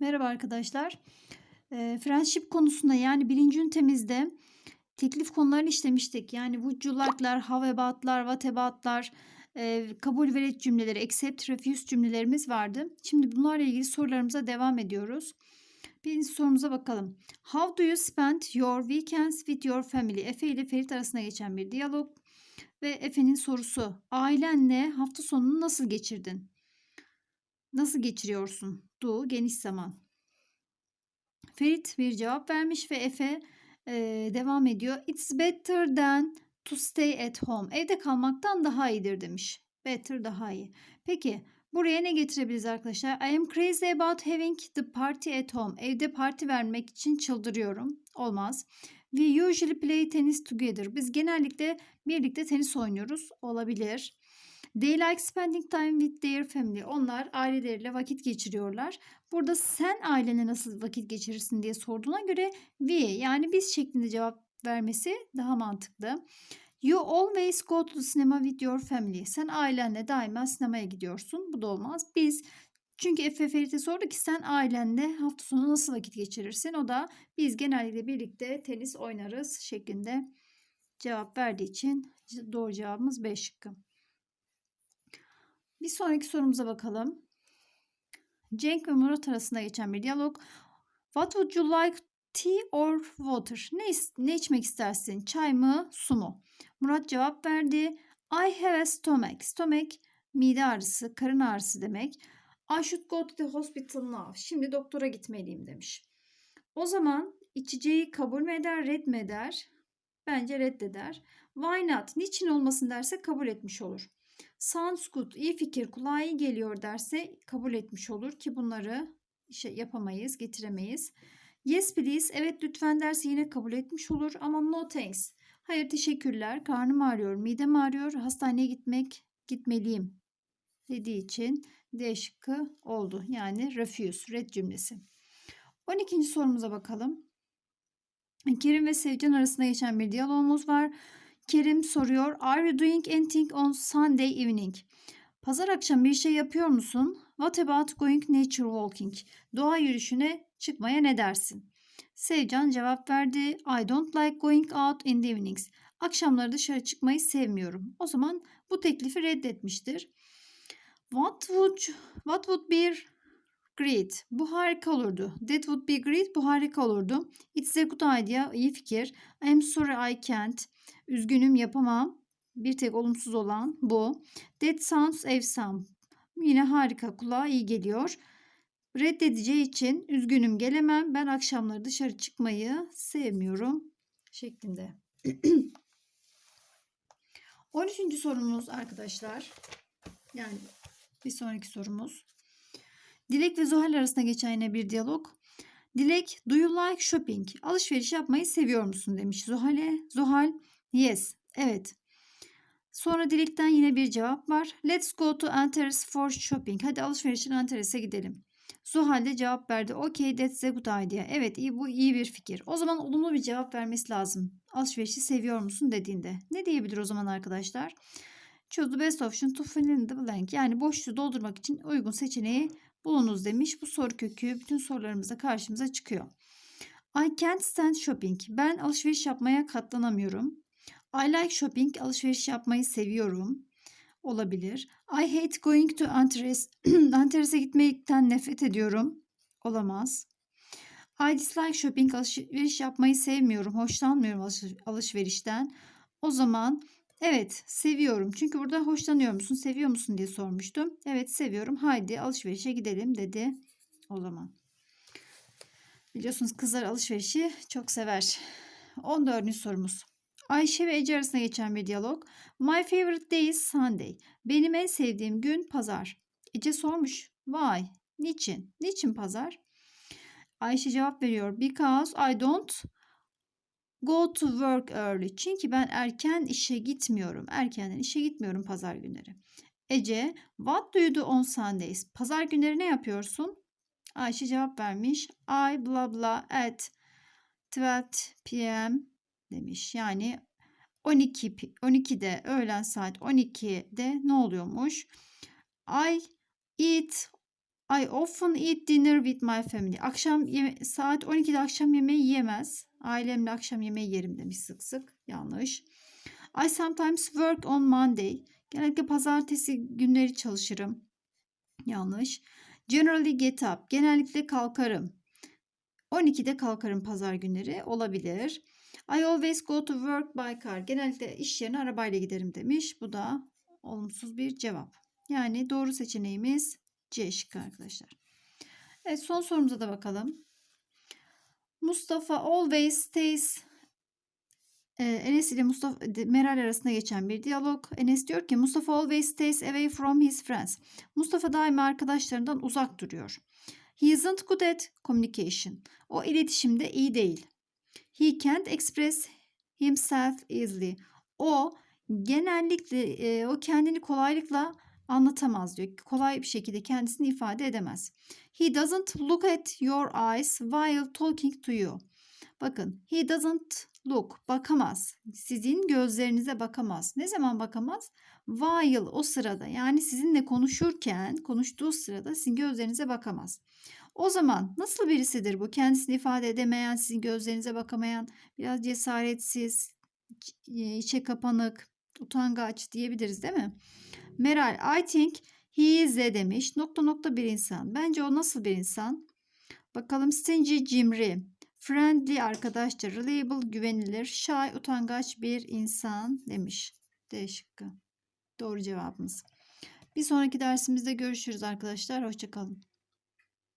Merhaba arkadaşlar. Eee, friendship konusunda yani birinci ünitemizde teklif konularını işlemiştik. Yani would how about'lar, what about'lar, eee, kabul ve cümleleri, accept, refuse cümlelerimiz vardı. Şimdi bunlarla ilgili sorularımıza devam ediyoruz. Birinci sorumuza bakalım. How do you spend your weekends with your family? Efe ile Ferit arasında geçen bir diyalog. Ve Efe'nin sorusu. Ailenle hafta sonunu nasıl geçirdin? Nasıl geçiriyorsun? Do geniş zaman. Ferit bir cevap vermiş ve Efe eee, devam ediyor. It's better than to stay at home. Evde kalmaktan daha iyidir demiş. Better daha iyi. Peki buraya ne getirebiliriz arkadaşlar? I am crazy about having the party at home. Evde parti vermek için çıldırıyorum. Olmaz. We usually play tennis together. Biz genellikle birlikte tenis oynuyoruz. Olabilir. They like spending time with their family. Onlar aileleriyle vakit geçiriyorlar. Burada sen ailenle nasıl vakit geçirirsin diye sorduğuna göre we yani biz şeklinde cevap vermesi daha mantıklı. You always go to the cinema with your family. Sen ailenle daima sinemaya gidiyorsun. Bu da olmaz. Biz çünkü Efe Ferit'e sordu ki sen ailenle hafta sonu nasıl vakit geçirirsin? O da biz genellikle birlikte tenis oynarız şeklinde cevap verdiği için doğru cevabımız B şıkkı. Bir sonraki sorumuza bakalım. Cenk ve Murat arasında geçen bir diyalog. What would you like tea or water? Ne, ne içmek istersin? Çay mı, su mu? Murat cevap verdi. I have a stomach. Stomach mide ağrısı, karın ağrısı demek. I should go to the hospital now. Şimdi doktora gitmeliyim demiş. O zaman içeceği kabul mü eder, red mi eder? Bence reddeder. Why not? Niçin olmasın derse kabul etmiş olur. Sounds good. iyi fikir. Kulağa iyi geliyor derse kabul etmiş olur ki bunları şey yapamayız, getiremeyiz. Yes please. Evet lütfen derse yine kabul etmiş olur ama no thanks. Hayır teşekkürler. Karnım ağrıyor, midem ağrıyor. Hastaneye gitmek, gitmeliyim dediği için D şıkkı oldu. Yani refuse, red cümlesi. 12. sorumuza bakalım. Kerim ve Sevcan arasında geçen bir diyalogumuz var. Kerim soruyor. Are you doing anything on Sunday evening? Pazar akşam bir şey yapıyor musun? What about going nature walking? Doğa yürüyüşüne çıkmaya ne dersin? Sevcan cevap verdi. I don't like going out in the evenings. Akşamları dışarı çıkmayı sevmiyorum. O zaman bu teklifi reddetmiştir. What would what would be great? Bu harika olurdu. That would be great. Bu harika olurdu. It's a good idea. İyi fikir. I'm sorry I can't. Üzgünüm yapamam. Bir tek olumsuz olan bu. That sounds awesome. Yine harika kulağa iyi geliyor. Reddedeceği için üzgünüm gelemem. Ben akşamları dışarı çıkmayı sevmiyorum şeklinde. 13. sorumuz arkadaşlar. Yani bir sonraki sorumuz. Dilek ve Zuhal arasında geçen yine bir diyalog. Dilek, do you like shopping? Alışveriş yapmayı seviyor musun demiş Zuhal'e. Zuhal, yes, evet. Sonra Dilek'ten yine bir cevap var. Let's go to Antares for shopping. Hadi alışverişin Antares'e gidelim. Zuhal de cevap verdi. Okay, that's a good idea. Evet, iyi, bu iyi bir fikir. O zaman olumlu bir cevap vermesi lazım. Alışverişi seviyor musun dediğinde. Ne diyebilir o zaman arkadaşlar? Choose the best option to fill in the blank. Yani boşluğu doldurmak için uygun seçeneği bulunuz demiş. Bu soru kökü bütün sorularımızda karşımıza çıkıyor. I can't stand shopping. Ben alışveriş yapmaya katlanamıyorum. I like shopping. Alışveriş yapmayı seviyorum. Olabilir. I hate going to Antares. Antares'e gitmekten nefret ediyorum. Olamaz. I dislike shopping. Alışveriş yapmayı sevmiyorum. Hoşlanmıyorum alış- alışverişten. O zaman evet seviyorum. Çünkü burada hoşlanıyor musun, seviyor musun diye sormuştum. Evet seviyorum. Haydi alışverişe gidelim dedi. O zaman. Biliyorsunuz kızlar alışverişi çok sever. 14. sorumuz. Ayşe ve Ece arasında geçen bir diyalog. My favorite day is Sunday. Benim en sevdiğim gün pazar. Ece sormuş. Why? Niçin? Niçin pazar? Ayşe cevap veriyor. Because I don't go to work early. Çünkü ben erken işe gitmiyorum. Erkenden işe gitmiyorum pazar günleri. Ece, what do you do on Sundays? Pazar günleri ne yapıyorsun? Ayşe cevap vermiş. I blah blah at 12 p.m. demiş. Yani 12 pi- 12'de öğlen saat 12'de ne oluyormuş? I eat I often eat dinner with my family. Akşam yeme- saat 12'de akşam yemeği yemez. Ailemle akşam yemeği yerim demiş sık sık. Yanlış. I sometimes work on Monday. Genellikle pazartesi günleri çalışırım. Yanlış. Generally get up. Genellikle kalkarım. 12'de kalkarım pazar günleri olabilir. I always go to work by car. Genellikle iş yerine arabayla giderim demiş. Bu da olumsuz bir cevap. Yani doğru seçeneğimiz C şıkkı arkadaşlar. Evet son sorumuza da bakalım. Mustafa always stays ee, Enes ile Mustafa Meral arasında geçen bir diyalog. Enes diyor ki Mustafa always stays away from his friends. Mustafa daima arkadaşlarından uzak duruyor. He isn't good at communication. O iletişimde iyi değil. He can't express himself easily. O genellikle e, o kendini kolaylıkla anlatamaz diyor. Kolay bir şekilde kendisini ifade edemez. He doesn't look at your eyes while talking to you. Bakın, he doesn't look, bakamaz. Sizin gözlerinize bakamaz. Ne zaman bakamaz? While o sırada yani sizinle konuşurken, konuştuğu sırada sizin gözlerinize bakamaz. O zaman nasıl birisidir bu? Kendisini ifade edemeyen, sizin gözlerinize bakamayan, biraz cesaretsiz, içe kapanık, utangaç diyebiliriz değil mi? Meral, I think he is a demiş. Nokta nokta bir insan. Bence o nasıl bir insan? Bakalım stingy, cimri, friendly arkadaşça, reliable, güvenilir, shy, utangaç bir insan demiş. D şıkkı. Doğru cevabımız. Bir sonraki dersimizde görüşürüz arkadaşlar. Hoşçakalın.